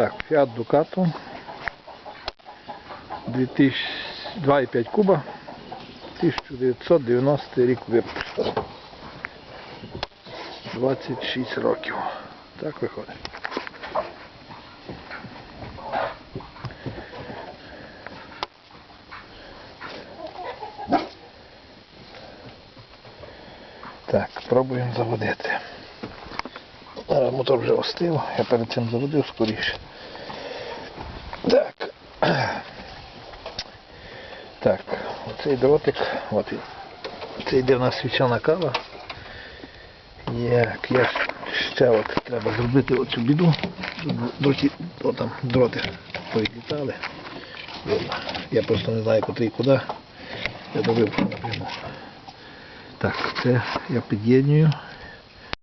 Так, Fiat Ducato. 2,5 куба. 1990 рік випуску. 26 років. Так виходить. Так, пробуємо заводити. Мотор вже остив, я перед цим заводив скоріше. Так. Так, оцей дротик, от. Це йде в нас свічана кава. Як я ще от треба зробити оцю біду, дроті, о, там дроти повідлітали. Я просто не знаю котрий куди. Я добив напряму. Так, це я під'єднюю.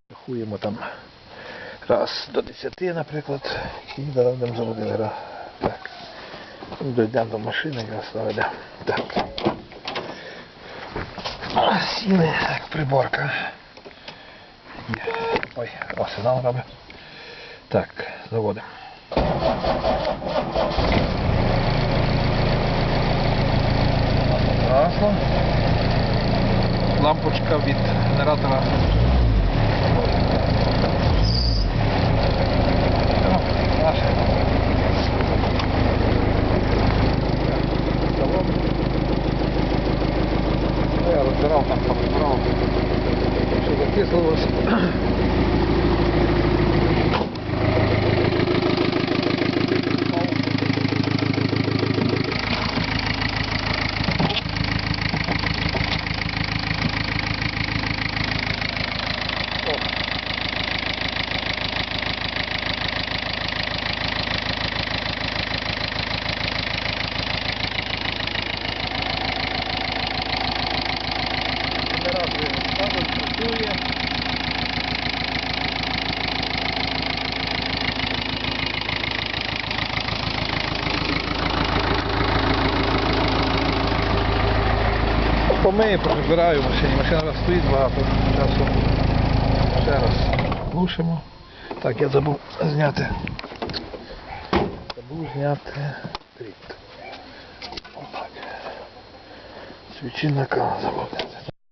Рахуємо там раз до 10, наприклад. І зараз будемо заводити. Раз. Так. Ну, Дійдемо до машини, якраз заведемо. Так. А, так, приборка. Ой, о, сигнал. Так, заводимо. Гасло. Лампочка від генератора. Ну, розбирав там, розбирав. Все закислилось. Помию, прибираю в машині. Машина раз стоїть багато часу. Ще раз глушимо. Так, я забув зняти. Забув зняти дріт. Отак. Свічинника забув.